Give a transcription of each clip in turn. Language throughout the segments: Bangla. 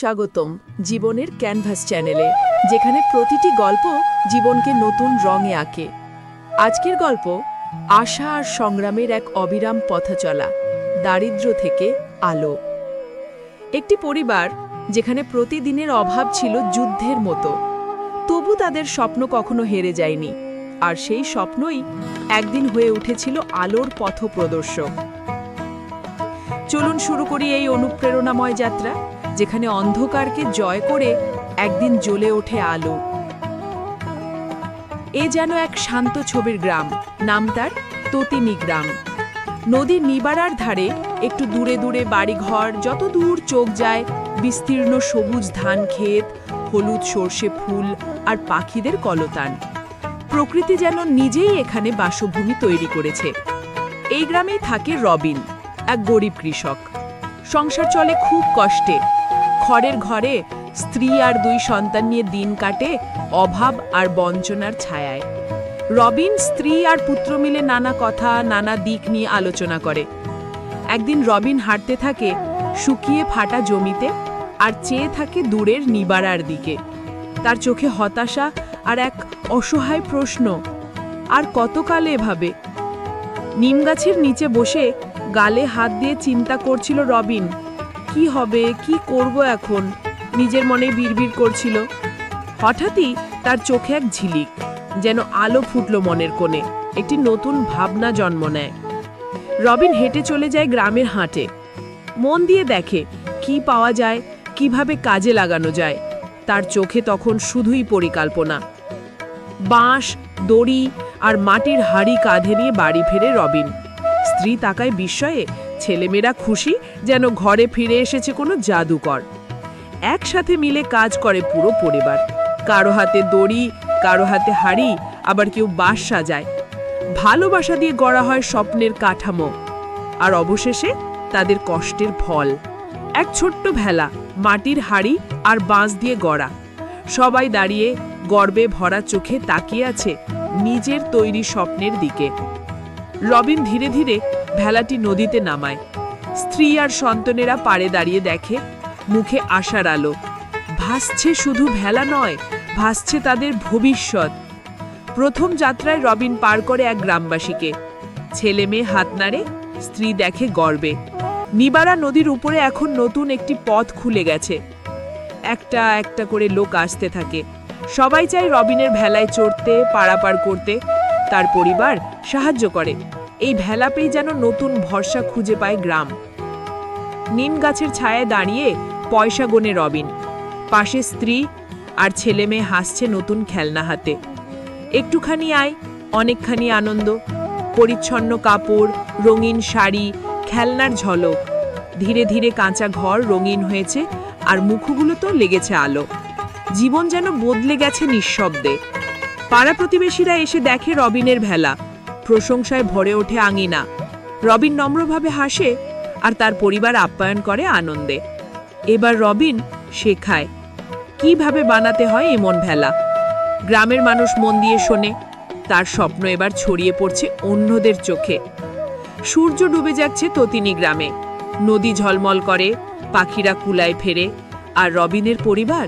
স্বাগতম জীবনের ক্যানভাস চ্যানেলে, যেখানে প্রতিটি গল্প জীবনকে নতুন রঙে আঁকে। আজকের গল্প, আশা আর সংগ্রামের এক অবিরাম পথা চলা দারিদ্র্য থেকে আলো। একটি পরিবার যেখানে প্রতিদিনের অভাব ছিল যুদ্ধের মতো। তবু তাদের স্বপ্ন কখনো হেরে যায়নি, আর সেই স্বপ্নই একদিন হয়ে উঠেছিল আলোর পথপ্রদর্শক। চলুন শুরু করি এই অনুপ্রেরণাময় যাত্রা। যেখানে অন্ধকারকে জয় করে একদিন জ্বলে ওঠে আলো। এ যেন এক শান্ত ছবির গ্রাম, নাম তার ততিনি গ্রাম। নদীর নিবারার ধারে একটু দূরে দূরে বাড়িঘর, যত দূর চোখ যায়, বিস্তীর্ণ সবুজ ধান ক্ষেত, হলুদ সর্ষে ফুল আর পাখিদের কলতান। প্রকৃতি যেন নিজেই এখানে বাসভূমি তৈরি করেছে। এই গ্রামেই থাকে রবিন, এক গরিব কৃষক। সংসার চলে খুব কষ্টে। খড়ের ঘরে স্ত্রী আর দুই সন্তান নিয়ে দিন কাটে অভাব আর বঞ্চনার ছায়ায়। রবিন স্ত্রী আর পুত্র মিলে নানা কথা, নানা দিক নিয়ে আলোচনা করে। একদিন রবিন হাঁটতে থাকে শুকিয়ে ফাটা জমিতে আর চেয়ে থাকে দূরের নিবারার দিকে। তার চোখে হতাশা আর এক অসহায় প্রশ্ন, আর কতকাল এভাবে? নিম গাছের নিচে বসে গালে হাত দিয়ে চিন্তা করছিল রবিন। কি হবে, কি করব এখন? নিজের মনে বিড়বিড় করছিল। হঠাৎই তার চোখে এক ঝিলিক, যেন আলো ফুটল মনের কোণে। একটি নতুন ভাবনা জন্ম নেয়। রবিন হেঁটে চলে যায় গ্রামের হাটে। মন দিয়ে দেখে, কি পাওয়া যায়, কীভাবে কাজে লাগানো যায়। তার চোখে তখন শুধুই পরিকল্পনা। বাঁশ, দড়ি আর মাটির হাড়ি কাঁধে নিয়ে বাড়ি ফেরে রবিন। স্ত্রী তাকায় বিস্ময়ে, ছেলেমেয়েরা খুশি যেন ঘরে ফিরে এসেছে কোনো জাদুকর। একসাথে মিলে কাজ করে পুরো পরিবার। কারও হাতে দড়ি, কারও হাতে হাড়ি, আবার কেউ বাঁশ সাজায়। ভালোবাসা দিয়ে গড়া হয় স্বপ্নের কাঠামো। আর অবশেষে তাদের কষ্টের ফল। এক ছোট্ট ভেলা, মাটির হাড়ি আর বাঁশ দিয়ে গড়া। সবাই দাঁড়িয়ে গর্বে ভরা চোখে তাকিয়ে আছে নিজের তৈরি স্বপ্নের দিকে। রবিন ধীরে ধীরে ভেলাটি নদীতে নামায়। স্ত্রী আর সন্তানেরা পাড়ে দাঁড়িয়ে দেখে, মুখে আশার আলো। ভাসছে শুধু ভেলা নয়, ভাসছে তাদের ভবিষ্যৎ। প্রথম যাত্রায় রবিন পার করে এক গ্রামবাসীকে। ছেলে মেয়ে হাত নাড়ে, স্ত্রী দেখে গর্বে। নিবারা নদীর উপরে এখন নতুন একটি পথ খুলে গেছে। একটা একটা করে লোক আসতে থাকে। সবাই চায় রবিনের ভেলায় চড়তে, পারাপার করতে। তার পরিবার সাহায্য করে। এই ভেলাপেই যেন নতুন ভরসা খুঁজে পায় গ্রাম। নিম গাছের ছায়ায় দাঁড়িয়ে পয়সা গনে রবিন। পাশে স্ত্রী আর ছেলে মেয়ে হাসছে নতুন খেলনা হাতে। একটুখানি আয়, অনেকখানি আনন্দ। পরিচ্ছন্ন কাপড়, রঙিন শাড়ি, খেলনার ঝলক। ধীরে ধীরে কাঁচা ঘর রঙিন হয়েছে আর মুখগুলো তো লেগেছে আলো। জীবন যেন বদলে গেছে নিঃশব্দে। পাড়া প্রতিবেশীরা এসে দেখে রবিনের ভেলা। প্রশংসায় ভরে ওঠে আঙিনা। রবিন নম্রভাবে হাসে আর তার পরিবার আপ্যায়ন করে আনন্দে। এবার রবিন শেখায়, কীভাবে বানাতে হয় এমন ভেলা? গ্রামের মানুষ মন দিয়ে শোনে, তার স্বপ্ন এবার ছড়িয়ে পড়ছে অন্যদের চোখে। সূর্য ডুবে যাচ্ছে ততিনি গ্রামে। নদী ঝলমল করে, পাখিরা কুলায় ফেরে, আর রবিনের পরিবার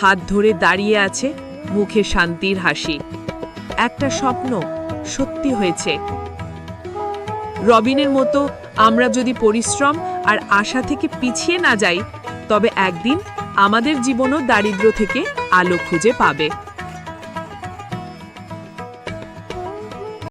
হাত ধরে দাঁড়িয়ে আছে মুখে শান্তির হাসি। একটা স্বপ্ন সত্যি হয়েছে। রবিনের মতো আমরা যদি পরিশ্রম আর আশা থেকে পিছিয়ে না যাই, তবে একদিন আমাদের জীবনও দারিদ্র থেকে আলো খুঁজে পাবে।